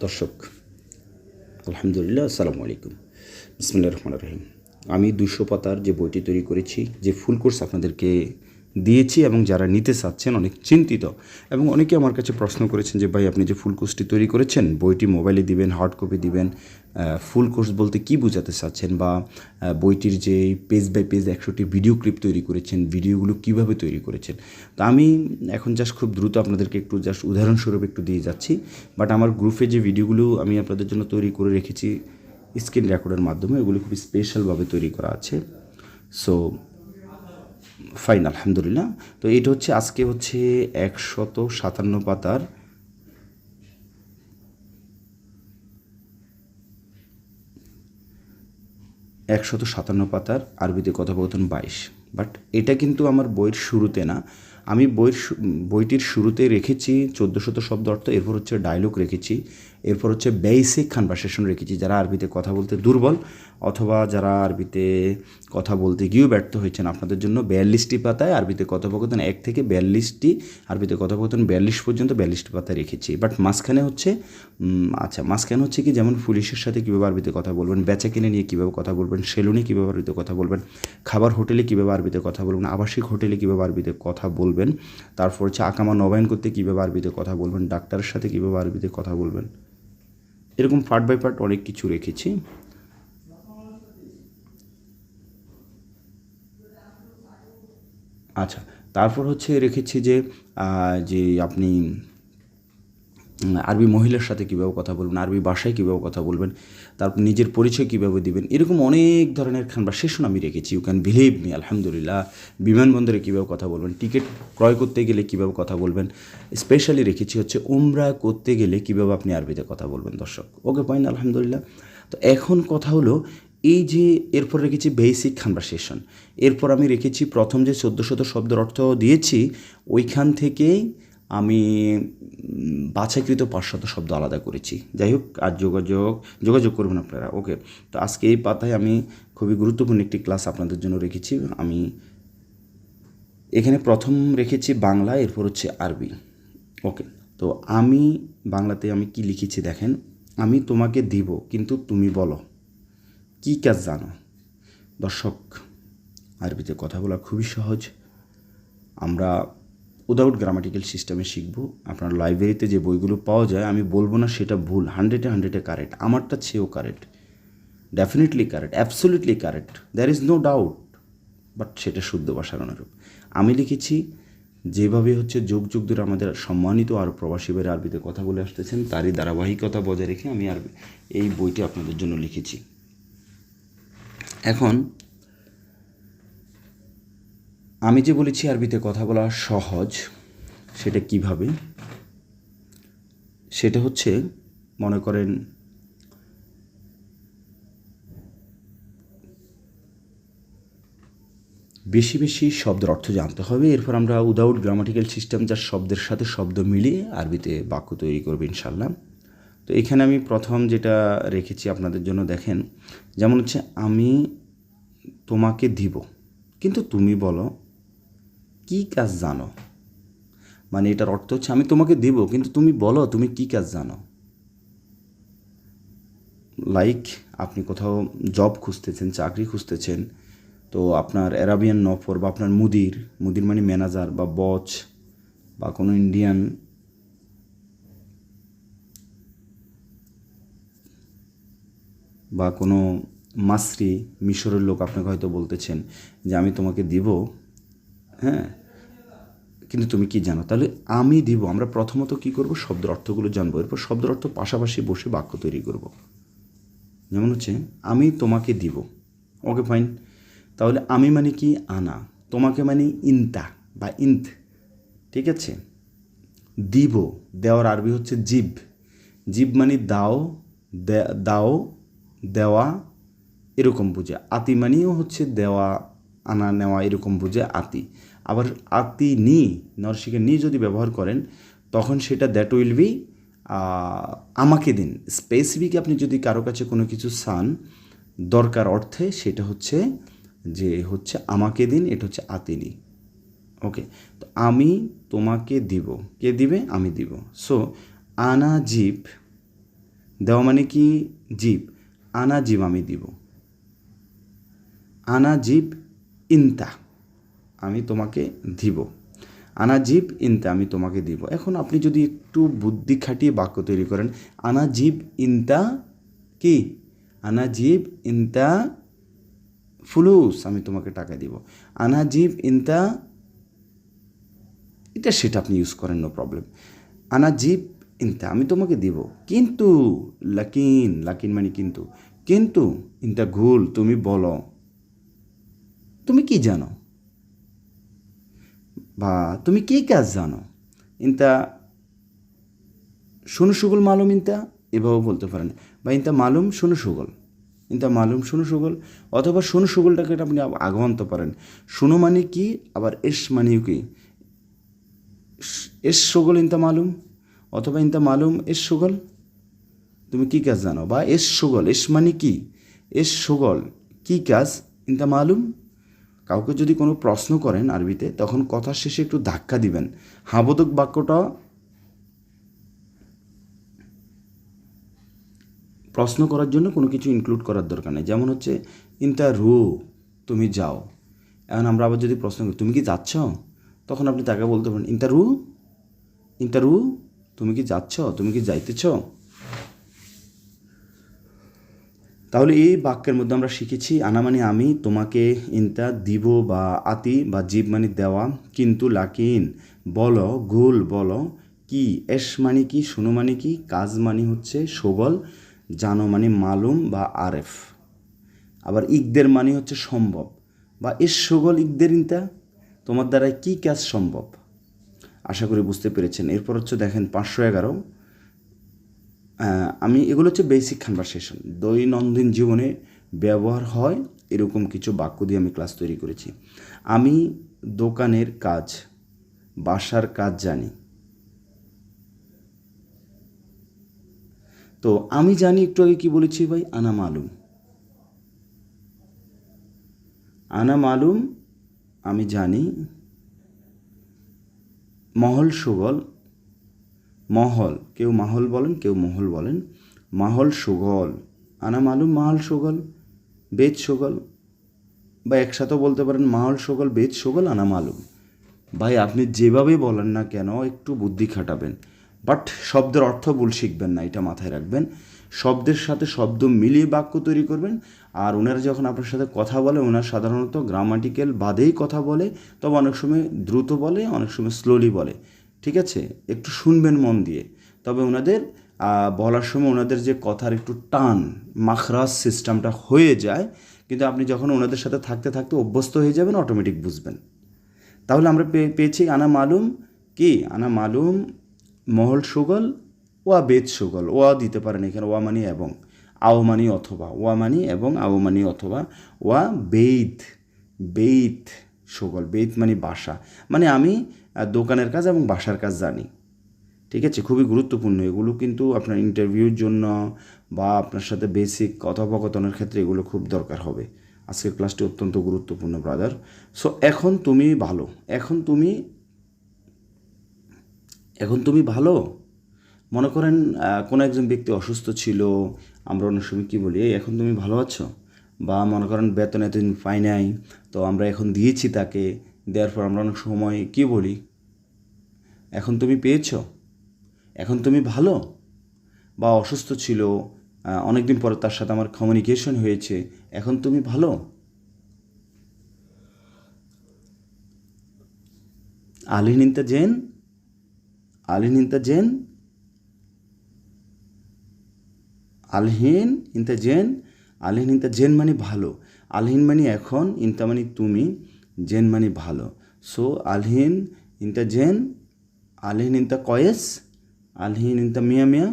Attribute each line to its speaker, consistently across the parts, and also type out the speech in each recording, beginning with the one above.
Speaker 1: দর্শক, আলহামদুলিল্লাহ, আসসালামু আলাইকুম। বিসমুল্লাহ রহমান রহিম। আমি দুশো পাতার যে বইটি তৈরি করেছি, যে ফুল কোর্স আপনাদেরকে দিয়েছি এবং যারা নিতে চাচ্ছেন অনেক চিন্তিত। এবং অনেকে আমার কাছে প্রশ্ন করেছেন যে, ভাই, আপনি যে ফুল কোর্সটি তৈরি করেছেন, বইটি মোবাইলে দিবেন হার্ড কপি দিবেন ফুল কোর্স বলতে কি বোঝাতে চাচ্ছেন? বা বইটির যে পেজ বাই পেজ একশোটি ভিডিও ক্লিপ তৈরি করেছেন ভিডিওগুলো কীভাবে তৈরি করেছেন? তো আমি এখন জাস্ট খুব দ্রুত আপনাদেরকে একটু জাস্ট উদাহরণস্বরূপ একটু দিয়ে যাচ্ছি। বাট আমার গ্রুপে যে ভিডিওগুলো আমি আপনাদের জন্য তৈরি করে রেখেছি স্ক্রিন রেকর্ডের মাধ্যমে এগুলো খুব স্পেশালভাবে তৈরি করা আছে। সো ফাইন আলহামদুলিল্লাহ। তো এটা হচ্ছে আজকে হচ্ছে একশত সাতান্ন পাতার একশত সাতান্ন পাতার আরবিতে কথোপকথন বাইশ। বাট এটা কিন্তু আমার বইয়ের শুরুতে না। আমি বইয়ের বইটির শুরুতে রেখেছি চোদ্দ শত শব্দ অর্থ, এরপর হচ্ছে ডায়লগ রেখেছি। এরপর হচ্ছে বেসিক কনভারসেশন রেখেছি, যারা আরবিতে কথা বলতে দুর্বল অথবা যারা আরবিতে কথা বলতে গিয়েও ব্যর্থ হয়েছেন। আপনাদের জন্য বিয়াল্লিশটি পাতায় আরবিতে কথোপকথন এক থেকে বিয়াল্লিশটি, আরবিতে কথোপকথন বিয়াল্লিশ পর্যন্ত বিয়াল্লিশটি পাতায় রেখেছি। বাট মাঝখানে হচ্ছে আচ্ছা মাঝখানে হচ্ছে কি যেমন পুলিশের সাথে কীভাবে আরবিতে কথা বলবেন বেচা কিনে নিয়ে কীভাবে কথা বলবেন, সেলুনে কীভাবে আরবিতে কথা বলবেন, খাবার হোটেলে কীভাবে আরবিতে কথা বলবেন, আবাসিক হোটেলে কীভাবে আরবিতে কথা বলবেন, তারপর হচ্ছে আকামা নবায়ন করতে কীভাবে আরবিতে কথা বলবেন, ডাক্তারের সাথে কীভাবে আরবিতে কথা বলবেন। এরকম পার্ট বাই পার্ট অনেক কিছু রেখেছি। আচ্ছা তারপর হচ্ছে রেখেছি যে যে আপনি আরবি মহিলার সাথে কীভাবে কথা বলবেন, আরবি ভাষায় কীভাবে কথা বলবেন তারপর নিজের পরিচয় কীভাবে দিবেন? এরকম অনেক ধরনের কনভারসেশন আমি রেখেছি। ইউ ক্যান বিলিভ মি আলহামদুলিল্লাহ। বিমানবন্দরে কীভাবে কথা বলবেন? টিকিট ক্রয় করতে গেলে কীভাবে কথা বলবেন? স্পেশালি রেখেছি হচ্ছে উমরা করতে গেলে কীভাবে আপনি আরবিতে কথা বলবেন, দর্শক? ওকে পয়েন্ট আলহামদুলিল্লাহ। তো এখন কথা হলো, এই যে এরপর রেখেছি বেসিক কনভারসেশন এরপর আমি রেখেছি প্রথম যে চোদ্দ শত শব্দের অর্থ দিয়েছি, ওইখান থেকেই আমি বাছাইকৃত পাঁচশত শব্দ আলাদা করেছি। যাই হোক, আর যোগাযোগ যোগাযোগ করবেন আপনারা। ওকে, তো আজকে এই পাতায় আমি খুবই গুরুত্বপূর্ণ একটি ক্লাস আপনাদের জন্য রেখেছি। আমি এখানে প্রথম রেখেছি বাংলা, এরপর হচ্ছে আরবি। ওকে, তো আমি বাংলাতে আমি কি লিখেছি দেখেন? আমি তোমাকে দিব, কিন্তু তুমি বলো, কি কাজ জানো? দর্শক, আরবিতে কথা বলা খুবই সহজ। আমরা উইদাউট গ্রামাটিক্যাল সিস্টেমে শিখব, আপনার লাইব্রেরিতে যে বইগুলো পাওয়া যায়, আমি বলব না সেটা ভুল হান্ড্রেডে হান্ড্রেডে কারেক্ট আমারটা চেয়েও correct definitely correct absolutely correct there is no doubt but সেটা শুদ্ধ ভাষার অনুরূপ আমি লিখেছি, যেভাবে হচ্ছে যুগ যুগ ধরে আমাদের সম্মানিত আর প্রবাসী বাইরে আরবিতে কথা বলে আসতেছেন, তারই ধারাবাহিকতা বজায় রেখে আমি আর এই বইটি আপনাদের জন্য লিখেছি। এখন আমি যে বলেছি আরবিতে কথা বলা সহজ, সেটা কীভাবে? সেটা হচ্ছে, মনে করেন, বেশি বেশি শব্দের অর্থ জানতে হবে। এরপর আমরা উইদাউট গ্রামাটিক্যাল সিস্টেম যার শব্দের সাথে শব্দ মিলিয়ে আরবিতে বাক্য তৈরি করব ইনশাল্লাহ তো এখানে আমি প্রথম যেটা রেখেছি আপনাদের জন্য দেখেন, যেমন হচ্ছে, আমি তোমাকে দিব। কিন্তু তুমি বলো কি কাজ জানো? মানে এটার অর্থ হচ্ছে আমি তোমাকে দিব, কিন্তু তুমি বলো তুমি কি কাজ জানো? লাইক আপনি কোথাও জব খুঁজতেছেন, চাকরি খুঁজতেছেন, তো আপনার অ্যারাবিয়ান নফর বা আপনার মুদির মুদির মানে ম্যানেজার বা বচ বা কোনো ইন্ডিয়ান বা কোনো মাসরি, মিশরের লোক আপনাকে হয়তো বলতেছেন যে আমি তোমাকে দিব হ্যাঁ? কিন্তু তুমি কি জানো? তাহলে আমি দিব, আমরা প্রথমত কি করব? শব্দের অর্থগুলো জানব। এরপর শব্দের অর্থ পাশাপাশি বসে বাক্য তৈরি করব। যেমন হচ্ছে, আমি তোমাকে দিব। Okay, fine. তাহলে আমি মানে কি? আনা। তোমাকে মানে ইনতা বা ইন্ত ঠিক আছে? দিব, দেওয়ার আরবি হচ্ছে জিব। জিব মানে দাও দাও, দেওয়া, এরকম বুঝে। আতি মানেও হচ্ছে দেওয়া আনা নেওয়া এরকম বুঝে আতি। আবার আতি নি নরসিকে নি যদি ব্যবহার করেন, তখন সেটা দ্যাট উইল বি আমাকে দিন। স্পেসিফিক আপনি যদি কারও কাছে কোনো কিছু চান, দরকার অর্থে সেটা হচ্ছে যে হচ্ছে আমাকে দিন, এটা হচ্ছে আতিনি ওকে তো আমি তোমাকে দিব। কে দিবে? আমি দিব। সো আনা জিপ দেওয়া মানে কি? জীব। আনা জীব আমি দিব। আনা জীব ইনতা, আমি তোমাকে দিব। আনা জীব ইনতা, আমি তোমাকে দিব। এখন আপনি যদি একটু বুদ্ধি খাটিয়ে বাক্য তৈরি করেন আনা জীব ইনতা কি? আনা জীব ইনতা ফুলুস, আমি তোমাকে টাকা দিব। আনা জীব ইনতা, এটা সেটা আপনি ইউজ করেন নো প্রবলেম আনা জীব ইনতা, আমি তোমাকে দিব। কিন্তু, লাকিন লাকিন মানে কিন্তু। কিন্তু, ইনতা ঘুল তুমি বলো। তুমি কি জানো? বা তুমি কি কাজ জানো? ইনতা, শুনু সুগল মালুম ইনতা? এভাবেও বলতে পারেন। বা ইনতা মালুম, শুনু সুগল। ইনতা মালুম, শুনু সুগল। অথবা শুনু সুগলটাকে আপনি আগে আনতে পারেন। শুনো মানে কি? আবার এস মানেও কি? এস সুগল, ইনতা মালুম? অথবা ইনতা মালুম, এস সুগল? তুমি কি কাজ জানো? বা এস সুগল, এস মানে কি? এস সুগল, কি কাজ ইনতা মালুম? কাউকে যদি কোনো প্রশ্ন করেন আরবিতে, তখন কথার শেষে একটু ধাক্কা দিবেন। হাবোধক বাক্যটা প্রশ্ন করার জন্য কোনো কিছু ইনক্লুড করার দরকার নেই। যেমন হচ্ছে, ইনতা রু, তুমি যাও। এখন আমরা আবার যদি প্রশ্ন করি, তুমি কি যাচ্ছ? তখন আপনি তাকে বলতে পারেন, ইনতা রু রু, তুমি কি যাচ্ছ? তুমি কি যাইতেছ? তাহলে এই বাক্যের মধ্যে আমরা শিখেছি, আনা মানে আমি তোমাকে ইনতা দিব বা আতি বা জীব মানে দেওয়া। কিন্তু লাকিন, বলো, গুল বলো, কি, এস মানে কি, শুনো মানে কি, কাজ মানে হচ্ছে সবল, জানো মানে মালুম বা আরেফ। আবার ইকদের মানে হচ্ছে সম্ভব। বা এস সগল ইকদের ইনতা, তোমার দ্বারা কি কাজ সম্ভব? আশা করি বুঝতে পেরেছেন। এরপর হচ্ছে দেখেন পাঁচশো এগারো। আমি, এগুলো হচ্ছে বেসিক কনভারসেশন দৈনন্দিন জীবনে ব্যবহার হয় এরকম কিছু বাক্য দিয়ে আমি ক্লাস তৈরি করেছি। আমি দোকানের কাজ, বাসার কাজ জানি। তো আমি জানি একটু আগে কি বলেছি ভাই? আনা মালুম। আনা মালুম, আমি জানি। মহল সুগল মহল। কেউ মাহল বলেন, কেউ মহল বলেন। মাহল সুগল। আনা মালুম মাহল সুগল, বেদ সুগল। বা একসাথেও বলতে পারেন মাহল সুগল, বেদ সুগল, আনা মালুম। ভাই, আপনি যেভাবে বলেন না কেন, একটু বুদ্ধি খাটাবেন। বাট শব্দের অর্থ ভুল শিখবেন না, এটা মাথায় রাখবেন। শব্দের সাথে শব্দ মিলিয়ে বাক্য তৈরি করবেন। আর ওনারা যখন আপনার সাথে কথা বলে ওনার সাধারণত গ্রামাটিক্যাল বাদেই কথা বলে, তবে অনেক সময় দ্রুত বলে, অনেক সময় স্লোলি বলে। ঠিক আছে? একটু শুনবেন মন দিয়ে। তবে ওনাদের বলার সময় ওনাদের যে কথার একটু টান, মাখরাজ সিস্টেমটা হয়ে যায়, কিন্তু আপনি যখন ওনাদের সাথে থাকতে থাকতে অভ্যস্ত হয়ে যাবেন অটোমেটিক বুঝবেন। তাহলে আমরা পেয়েছি আনা মালুম কি? আনা মালুম, মহল সুগল, ওয়া বেদ সুগল। ওয়া দিতে পারেন এখানে, ওয়া মানি এবং। আও মানি অথবা। ওয়া মানি এবং আও মানি অথবা। ওয়া বেদ বেদ সুগল। বেদ মানে বাসা। মানে আমি দোকানের কাজ এবং বাসার কাজ জানি। ঠিক আছে? খুবই গুরুত্বপূর্ণ। এগুলো কিন্তু আপনার ইন্টারভিউর জন্য বা আপনার সাথে বেসিক কথোপকথনের ক্ষেত্রে এগুলো খুব দরকার হবে। আজকের ক্লাসটি অত্যন্ত গুরুত্বপূর্ণ ব্রাদার সো এখন তুমি ভালো। এখন তুমি এখন তুমি ভালো? মনে করেন কোনো একজন ব্যক্তি অসুস্থ ছিল, আমরা অনেক সময় কী বলি এখন তুমি ভালো আছো? বা মনে করেন, বেতন এতদিন পাই নাই, তো আমরা এখন দিয়েছি তাকে দেওয়ার পর আমরা অনেক সময় কী বলি? এখন তুমি পেয়েছ? এখন তুমি ভালো? বা অসুস্থ ছিল অনেক দিন পরে তার সাথে আমার কমিউনিকেশন হয়েছে, এখন তুমি ভালো? আলিন ইন্তা জেন? আলিন ইন্তা জেন? আলহিন ইন্তা জেন? আলহিন ইন্তা জেন মানে ভালো। আলহিন মানে এখন ইন্তা মানে তুমি। জেন মানে ভালো। সো, আলহিন ইন্তা জেন, আলহিন ইন দ্য কয়েস, আলহিন ইন দ্য মিয়া মিয়া।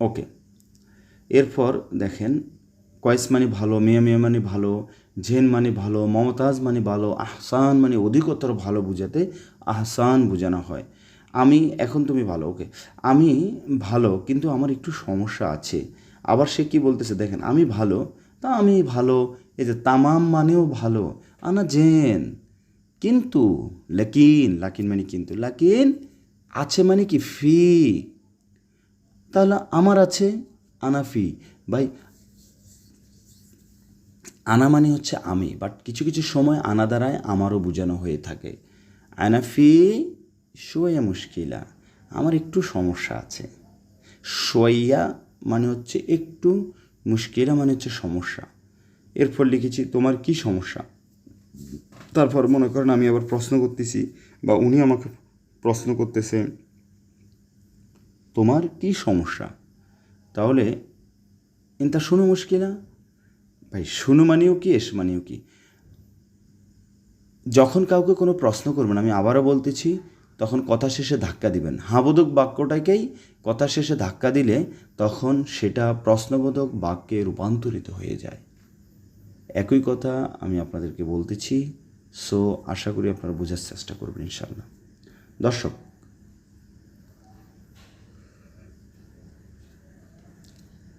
Speaker 1: ওকে। এরপর দেখেন, কয়েস মানে ভালো, মিয়া মিয়া মানে ভালো, জেন মানে ভালো, মমতাজ মানে ভালো, আহসান মানে অধিকতর ভালো বুঝাতে আহসান বোঝানো হয়। আমি, এখন তুমি ভালো, ওকে। আমি ভালো, কিন্তু আমার একটু সমস্যা আছে। আবার সে কি বলতেছে? দেখেন, আমি ভালো, তা আমি ভালো এই যে তামাম মানেও ভালো। আনা জেন কিন্তু, লাকিন লাকিন মানে কিন্তু, লাকিন আছে মানে কি ফি? তাহলে আমার আছে আনা ফি। ভাই, আনা মানে হচ্ছে আমি বাট কিছু কিছু সময় আনা দ্বারায় আমারও বোঝানো হয়ে থাকে। আনা ফি সোয়া মুশকিলা, আমার একটু সমস্যা আছে। সোয়া মানে হচ্ছে একটু মুশকিলা মানে হচ্ছে সমস্যা। এরপর লিখেছি, তোমার কি সমস্যা? তারপর মনে করেন আমি আবার প্রশ্ন করতেছি বা উনি আমাকে প্রশ্ন করতেছে, তোমার কি সমস্যা? তাহলে ইন্তা শুনো মুশকিলা ভাই, শুনো মানেও কি, এস মানেও কি? যখন কাউকে কোনো প্রশ্ন করবেন, আমি আবারও বলতেছি, তখন কথা শেষে ধাক্কা দিবেন। হাবোধক বাক্যটাকেই কথা শেষে ধাক্কা দিলে তখন সেটা প্রশ্নবোধক বাক্যে রূপান্তরিত হয়ে যায়। একই কথা আমি আপনাদেরকে বলতেছি। সো আশা করি আপনারা বোঝার চেষ্টা করবেন ইনশাল্লাহ দর্শক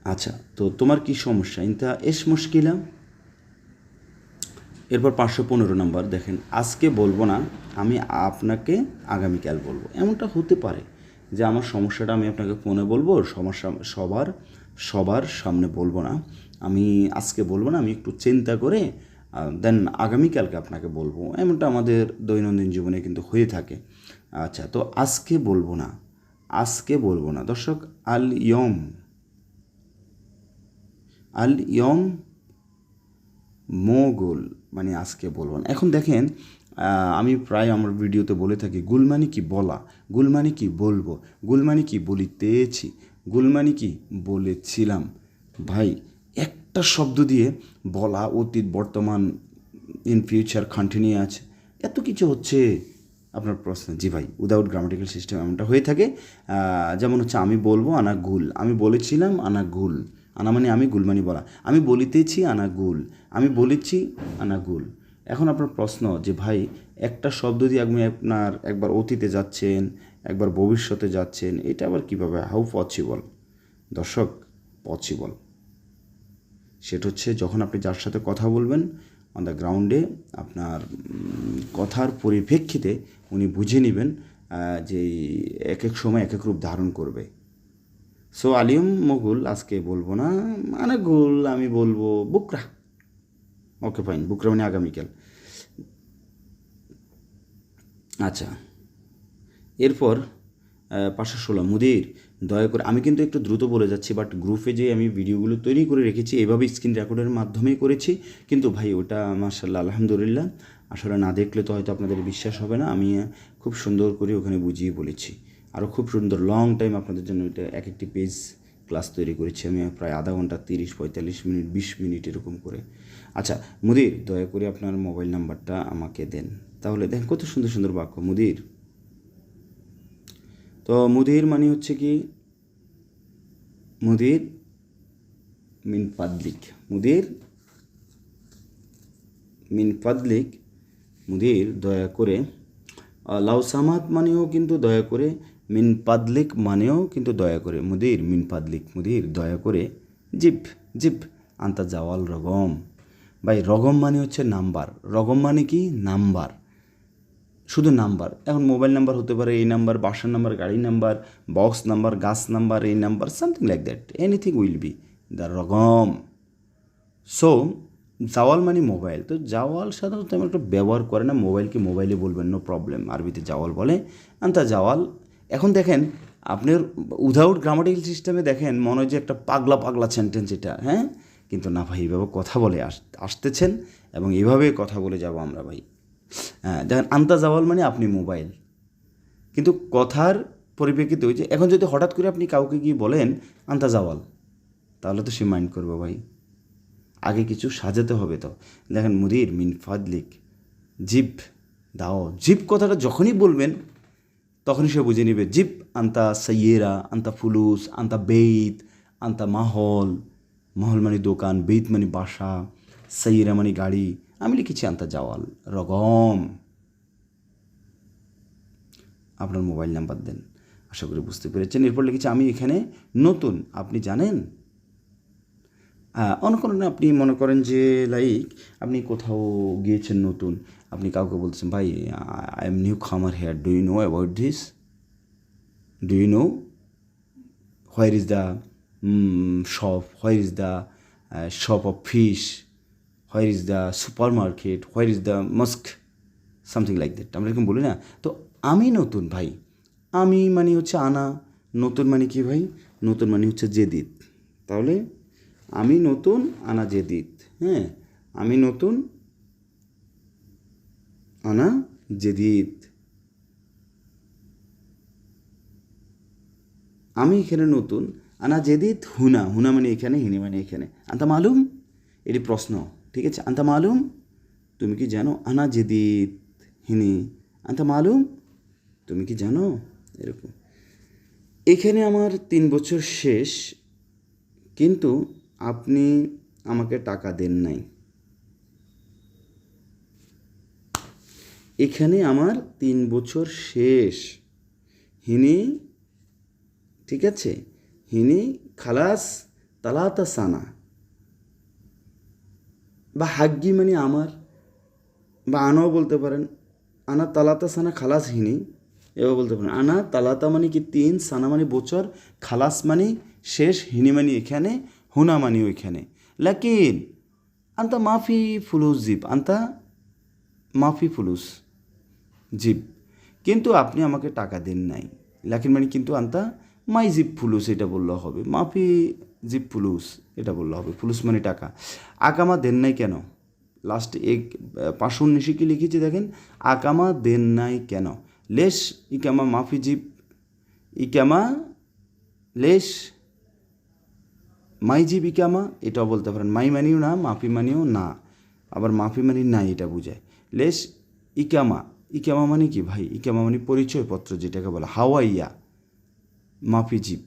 Speaker 1: আচ্ছা তো তোমার কি সমস্যা? ইনতা এস মুশকিলা? এরপর পাঁচশো পনেরো নম্বর, দেখেন, আজকে বলব না, আমি আপনাকে আগামীকাল বলব। এমনটা হতে পারে যে আমার সমস্যাটা আমি আপনাকে ফোনে বলব সমস্যা সবার সবার সামনে বলব না। আমি আজকে বলব না, আমি একটু চিন্তা করে দেন আগামীকালকে আপনাকে বলব। এমনটা আমাদের দৈনন্দিন জীবনে কিন্তু হয়ে থাকে। আচ্ছা তো আজকে বলব না, আজকে বলব না। দর্শক, আল ইয়ম আল ইয়ম মোগল মানে আজকে বলব না। এখন দেখেন আমি প্রায় আমার ভিডিওতে বলে থাকি গুলমানি কি বলা? গুলমানি কি বলব? গুলমানি কি বলিতেছি গুলমানি কি বলেছিলাম? ভাই একটা শব্দ দিয়ে বলা অতীত, বর্তমান ইন ফিউচার কন্টিনিউয়াস এত কিছু হচ্ছে আপনার প্রশ্ন। জি ভাই উইদাউট গ্রামাটিক্যাল সিস্টেম এমনটা হয়ে থাকে। যেমন হচ্ছে আমি বলব, আনা গুল। আমি বলেছিলাম, আনা গুল। আনা মানে আমি গুলমানি বলা। আমি বলিতেছি, আনা গুল। আমি বলেছি, আনা গুল। এখন আপনার প্রশ্ন যে ভাই, একটা শব্দ দিয়ে আপনি আপনার একবার অতীতে যাচ্ছেন, একবার ভবিষ্যতে যাচ্ছেন, এটা আবার কীভাবে? হাউ পসিবল দর্শক পসিবল সেটা হচ্ছে যখন আপনি যার সাথে কথা বলবেন অন দ্য গ্রাউন্ডে আপনার কথার পরিপ্রেক্ষিতে উনি বুঝে নেবেন যে এক এক সময় এক এক রূপ ধারণ করবে। সো আলিম মগুল, আজকে বলব না মানে গুল আমি বলব বুকরা। ওকে ফাইন বুকরা মানে আগামীকাল। আচ্ছা এরপর পাঁচশো ষোলো, মুদির। দয়া করে, আমি কিন্তু একটু দ্রুত বলে যাচ্ছি বাট গ্রুপে যে আমি ভিডিওগুলো তৈরি করে রেখেছি এভাবে স্ক্রিন রেকর্ডের মাধ্যমেই করেছি। কিন্তু ভাই, ওটা মার্শাল্লাহ আলহামদুলিল্লাহ। আসলে না দেখলে তো হয়তো আপনাদের বিশ্বাস হবে না, আমি খুব সুন্দর করে ওখানে বুঝিয়ে বলেছি। আরও খুব সুন্দর লং টাইম আপনাদের জন্য এটা এক একটি পেজ ক্লাস তৈরি করেছি আমি, প্রায় আধা ঘণ্টা, তিরিশ, পঁয়তাল্লিশ মিনিট, বিশ মিনিট এরকম করে। আচ্ছা মুদির, দয়া করে আপনার মোবাইল নাম্বারটা আমাকে দেন। তাহলে দেখেন কত সুন্দর সুন্দর বাক্য, মুদির। তো মুদির মানে হচ্ছে কি? মুদির মিন পাদলিক মুদির মিন পাদলিক মুদির দয়া করে। লাউসামাত মানেও কিন্তু দয়া করে, মিন পাদলিক মানেও কিন্তু দয়া করে। মুদির মিন পাদলিক মুদির দয়া করে। জিপ জিপ, আন্তা জাওয়াল রগম। ভাই, রগম মানে হচ্ছে নাম্বার। রগম মানে কি? নাম্বার। শুধু নাম্বার। এখন মোবাইল নাম্বার হতে পারে এই নাম্বার, বাসার নাম্বার গাড়ি নাম্বার বক্স নাম্বার গাছ নাম্বার, এই number something like that anything will be the রগম সো জাওয়াল মানে মোবাইল। তো জাওয়াল সাধারণত তেমন একটা ব্যবহার করে না, মোবাইলকে মোবাইলে বলবেন নো প্রবলেম আরবিতে জাওয়াল বলে। আন্তা জাওয়াল, এখন দেখেন, আপনার উইদাউট গ্রামাটিক্যাল সিস্টেমে দেখেন, মনে হয় যে একটা পাগলা পাগলা সেন্টেন্স এটা হ্যাঁ? কিন্তু না ভাই, এভাবে কথা বলে আস, আসতেছেন, এবং এইভাবে কথা বলে যাব আমরা ভাই। দেখেন আন্তা জাওয়াল মানে আপনি মোবাইল। কিন্তু কথার পরিপ্রেক্ষিতে ওই যে, এখন যদি হঠাৎ করে আপনি কাউকে গিয়ে বলেন আন্তা জাওয়াল তাহলে তো সে মাইন্ড করব ভাই। আগে কিছু সাজাতে হবে তো। দেখেন, মুদির, মিন ফাদলিক জিপ দাও জিপ কথাটা যখনই বলবেন, তখনই সে বুঝে নেবে জিপ আন্তা সৈয়েরা আন্তা ফুলুস, আন্তা বেইত, আন্তা মাহল, মহল মানে দোকান, বেইত মানে বাসা সৈয়েরা মানে গাড়ি আমি লিখেছি আন্তা জাওয়াল, রগম। আপনার মোবাইল নাম্বার দেন, আশা করি বুঝতে পেরেছেন। এরপর লিখেছি, আমি এখানে নতুন, আপনি জানেন? অনেক আপনি মনে করেন যে, লাইক, আপনি কোথাও গিয়েছেন নতুন, আপনি কাউকে বলছেন, ভাই আই এম নিউ খামার here, do you know about this? Do you know? Where is the shop? Where is the shop of fish? Where is the supermarket where is the mosque, something like that. আমরা এরকম বলি না? তো আমি নতুন ভাই, আমি মানে হচ্ছে আনা, নতুন মানে কি ভাই? নতুন মানে হচ্ছে জেদিত। তাহলে আমি নতুন, আনা জেদিত হ্যাঁ? আমি নতুন, আনা জেদিত। আমি এখানে নতুন, আনা জেদিত, হুনা। হুনা মানে এখানে, হিনি মানে এখানে। আন্তা মালুম? এটি প্রশ্ন। ঠিক আছে? আন্তা মালুম, তুমি কি জানো? আনা জেদিত হিনি। আন্তা মালুম, তুমি কি জানো? এরকম। এখানে আমার তিন বছর শেষ, কিন্তু আপনি আমাকে টাকা দেন নাই। এখানে আমার তিন বছর শেষ। হিনি, ঠিক আছে? হিনি খালাস তালাতা সানা বা হাগ্গি মানে আমার, বা আনাও বলতে পারেন। আনা তালাতা সানা খালাস হিনি এবার বলতে পারেন। আনা তালাতা মানে কি তিন, সানা মানে বছর খালাস মানে শেষ, হিনি মানে এখানে, হুনা মানে ওইখানে। লাকিন, আন্তা মাফি ফুলুস জিপ আন্তা মাফি ফুলুস জিপ কিন্তু আপনি আমাকে টাকা দেন নাই। লাকিন মানে কিন্তু আন্তা মাই জিপ ফুলুস, এটা বললে হবে। মাফি জিপ ফুলুস এটা বললে হবে ফুলুস মানে টাকা। আকামা দেন নাই কেন? লাস্ট এক পাঁচশো উনিশে কি লিখেছি দেখেন? আকামা দেন নাই কেন? লেশ, ইকামা মাফি জিপ ইকামা লেশ, মাই জিপ ইকামা, এটাও বলতে পারেন। মাই মানিও না, মাফি মানিও না, আবার মাফি মানি নাই এটা বোঝায়। লেশ, ইকামা ইকামা মানে কি ভাই? ইকামা মানে পরিচয়পত্র যেটাকে বলে হাওয়াইয়া, মাফি জিপ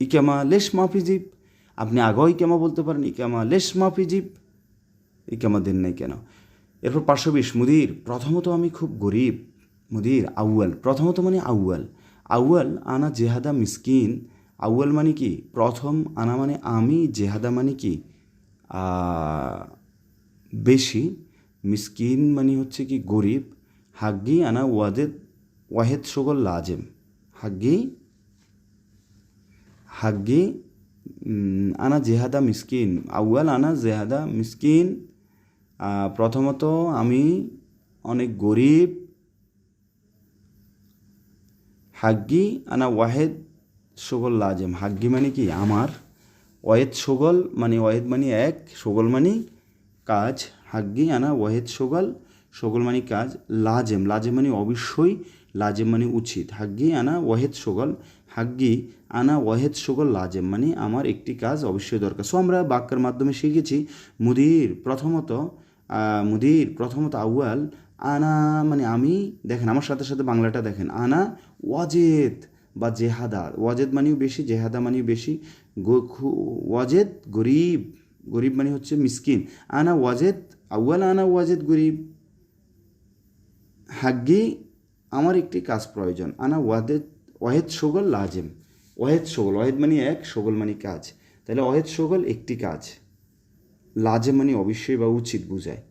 Speaker 1: ইকামা লেশ মাফি জিপ আপনি আগেও ইকামা বলতে পারেন, ইকামা লেশ মাফি জিপ ইকামা দেন নাই কেন? এরপর পাঁচশো বিশ মুদির, প্রথমত আমি খুব গরিব, মুদির, আউয়াল। প্রথমত মানে আউয়াল। আউয়াল আনা জেহাদা মিসকিন। আউয়াল মানে কি? প্রথম আনা মানে আমি, জেহাদা মানে কি? বেশি। মিসকিন মানে হচ্ছে কি গরিব। হাগ্গি আনা ওয়াদেদ ওয়াহেদ সগল লাজেম। হাগ্গি হাগ্গি আনা জেহাদা মিসকিন আউয়াল আনা জেহাদা মিসকিন প্রথমত আমি অনেক গরিব হাগ্গি আনা ওয়াহেদ সগল লাজেম হাগ্গি মানে কি আমার ওয়েদ সগল মানে ওয়েদ মানে এক সগল মানে কাজ হাগ্গি আনা ওয়াহেদ সগল সগল মানে কাজ লাজেম লাজেম মানে অবশ্যই লাজেম মানে উচিত হাগ্গি আনা ওয়াহেদ সগল হাগ্গি আনা ওয়াহেদ সগল লাজেম মানে আমার একটি কাজ অবশ্যই দরকার। সো আমরা বাক্যের মাধ্যমে শিখেছি, মুদির প্রথমত মুদির প্রথমত আউয়াল, আনা মানে আমি, দেখেন আমার সাথে সাথে বাংলাটা দেখেন, আনা ওয়াজেদ বা জেহাদা ওয়াজেদ মানেও বেশি, জেহাদা মানেও বেশি। ওয়াজেদ গরিব গরিব মানে হচ্ছে মিসকিন। আনা ওয়াজেদ, আউয়াল আনা ওয়াজেদ গরিব। হাগ্গি, আমার একটি কাজ প্রয়োজন। আনা ওয়াদেদ ওয়াহেদ সগল লাজেম। ওয়াহেদ সগল, ওয়াহেদ মানে এক, সগল মানে কাজ। তাহলে ওয়াহেদ সগল একটি কাজ। লাজেম মানে অবশ্যই বা উচিত বোঝায়।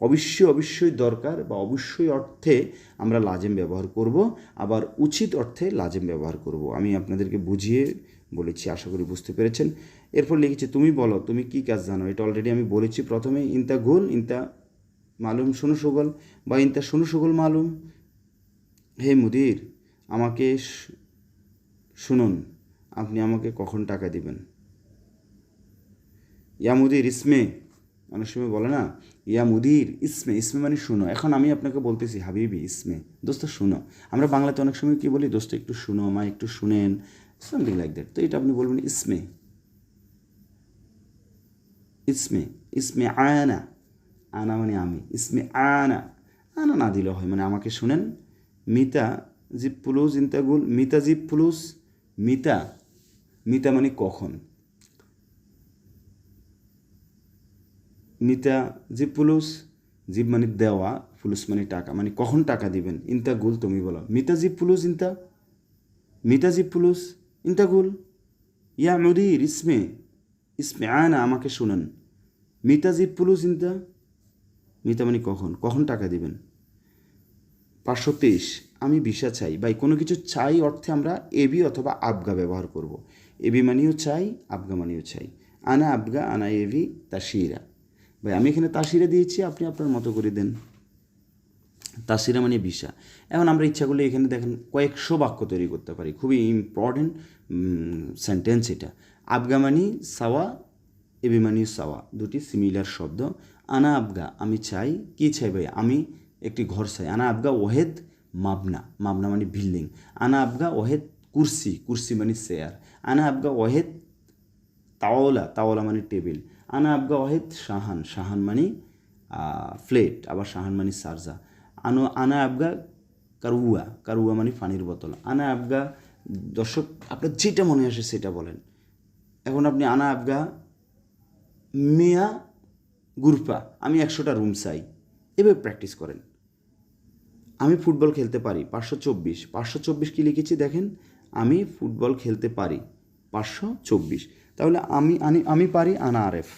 Speaker 1: অবশ্যই অবশ্যই দরকার বা অবশ্যই অর্থে আমরা লাজেম ব্যবহার করব, আবার উচিত অর্থে লাজেম ব্যবহার করব। আমি আপনাদেরকে বুঝিয়ে বলেছি, আশা করি বুঝতে পেরেছেন। এরপর লিখেছি, তুমি বলো, তুমি কি কাজ জানো? এটা অলরেডি আমি বলেছি প্রথমে, ইনতা গোল, ইনতা মালুম, শোনো সগল, বা ইনতা শোনো সগল মালুম। হে মুদির আমাকে শুনুন, আপনি আমাকে কখন টাকা দিবেন? ইয়া মুদির ইসমে, অনেক সময় বলে না, ইয়া মুদির ইসমে ইসমে মানে শুনো। এখন আমি আপনাকে বলতেছি, হাবিবি, ইসমে। দোস্ত, শুনো। আমরা বাংলাতে অনেক সময় কী বলি, দোস্ত, একটু শুনো, মা, একটু শুনেন সামথিং লাইক দ্যাট তো এটা আপনি বলবেন, ইসমে। ইসমে ইসমে আয়না আনা মানে আমি। ইসমে আনা। আনা না দিলে হয় মানে আমাকে শুনেন। মিতা জিপ পুলুস ইন্তাগুল, মিতা জিপ পুলুস, মিতা মিতা মানে কখন? মিতা জিপ পুলুস, জিপ মানে দেওয়া ফুলুস মানে টাকা মানে কখন টাকা দিবেন? ইন্তা গুল তুমি বলো। মিতা জিপ পুলুস, ইন্তা? মিতা জিপ পুলুস ইন্তা গুল ইয়া মুদির, ইসমে ইসমে আনা, আমাকে শুনুন। মিতা জিপ পুলুস, ইন্তা? মিতা মানে কখন? কখন টাকা দিবেন? পাঁচশো তেইশ। আমি ভিসা চাই বা কোনো কিছু চাই অর্থে আমরা এবি অথবা আবগা ব্যবহার করব। এবি মানিও চাই, আবগা মানিও চাই। আনা আবগা, আনা এবি তাসিরা। ভাই, আমি এখানে তাসিরা দিয়েছি, আপনি আপনার মতো করে দেন। তাসিরা মানে ভিসা। এখন আমরা ইচ্ছা করলে এখানে দেখেন কয়েকশো বাক্য তৈরি করতে পারি। খুবই ইম্পর্টেন্ট সেন্টেন্স এটা। আবগা মানি সাওয়া, এবি মানি সাওয়া। দুটি সিমিলার শব্দ। আনা আবগা, আমি চাই। কি চাই ভাই? আমি একটি ঘর চাই। আনা আবগা ওহেদ মাবনা মাবনা মানে বিল্ডিং আনা আবগা ওহেদ কুরসি কুরসি মানে চেয়ার আনা আবগা ওহেদ তাওলা তাওলা মানে টেবিল আনা আবগা ওয়াহেদ শাহান শাহান মানে ফ্লেট আবার শাহান মানে সারজা। আনো, আনা আবগা কারুয়া কারুয়া মানে পানির বোতল। আনা আবগা, দর্শক, আপনার যেটা মনে আসে সেটা বলেন। এখন আপনি আনা আবগা মেয়া গুরপা, আমি একশোটা রুম চাই। এভাবে প্র্যাকটিস করেন। আমি ফুটবল খেলতে পারি, পাঁচশো চব্বিশ। পাঁচশো চব্বিশ কী লিখেছি দেখেন? আমি ফুটবল খেলতে পারি, পাঁচশো চব্বিশ। তাহলে আমি আমি আমি পারি আনা আরেফ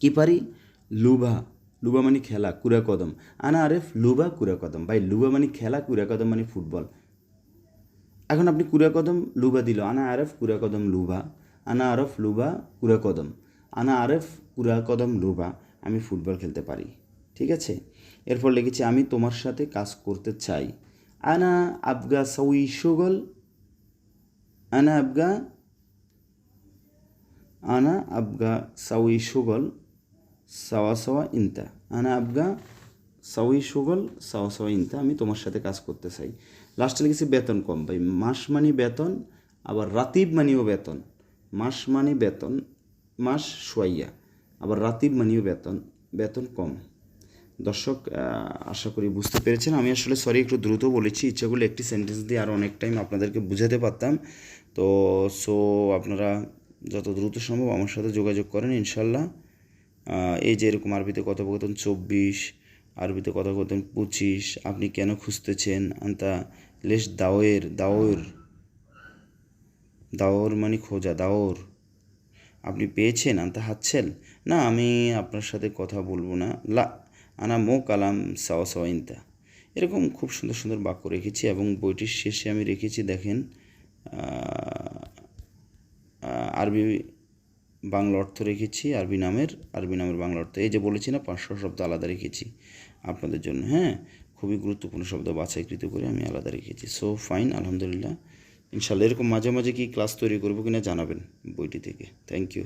Speaker 1: কি পারি? লুভা লুবা মানে খেলা, কুড়া কদম। আনা আরেফ লুবা, কুড়া কদম। ভাই, লুবা মানে খেলা, কুড়া কদম মানে ফুটবল। এখন আপনি কুড়া কদম, লুবা দিল। আনা আরেফ কুড়া কদম, লুবা। আনা আরফ লুবা, কুড়া কদম। আনা আরেফ কুড়া কদম, লুবা। আমি ফুটবল খেলতে পারি। ঠিক আছে? এরপর লিখেছি, আমি তোমার সাথে কাজ করতে চাই। আনা আবগা সউই সুগল, আনা আবগা আনা আবগা সাউই সুগল, সাওয়া সাওয়া ইনতা। আনা আবগা সাউই সুগল, সাওয়া সাওয়া ইনতা, আমি তোমার সাথে কাজ করতে চাই। লাস্টে লিখেছি, বেতন কম। ভাই, মাস মানি বেতন, আবার রাতিব মানিও বেতন। মাস মানি বেতন, মাস সোয়াইয়া। আবার রাতিব মানিও বেতন বেতন কম। দর্শক আশা করি বুঝতে পেরেছেন। আমি আসলে সরি একটু দ্রুত বলেছি। ইচ্ছা করলে একটি সেন্টেন্স দিয়ে আরও অনেক টাইম আপনাদেরকে বুঝাতে পারতাম। তো সো আপনারা যত দ্রুত সম্ভব আমার সাথে যোগাযোগ করেন, ইনশাল্লাহ। এই যে এরকম আরবিতে কথোপকথন চব্বিশ, আরবিতে কথোপকথন পঁচিশ, আপনি কেন খুঁজতেছেন? আন্তা লেশ দাওয়ের দাওয়ের, দাওর মানে খোঁজা, দাওর। আপনি পেয়েছেন? আনতে হাতছেন না, আমি আপনার সাথে কথা বলব না। লা আনা মো কালাম সাওয়া সাওয়াইনতা এরকম খুব সুন্দর সুন্দর বাক্য রেখেছি এবং বইটির শেষে আমি রেখেছি, দেখেন আরবি বাংলা অর্থ রেখেছি, আরবি নামের আরবি নামের বাংলা অর্থ। এই যে বলেছি না, পাঁচশো শব্দ আলাদা রেখেছি আপনাদের জন্য হ্যাঁ? খুবই গুরুত্বপূর্ণ শব্দ বাছাইকৃত করে আমি আলাদা রেখেছি। সো ফাইন আলহামদুলিল্লাহ। ইনশাল্লাহ, এরকম মাঝে মাঝে কি ক্লাস তৈরি করব কিনা জানাবেন বইটি থেকে। Thank you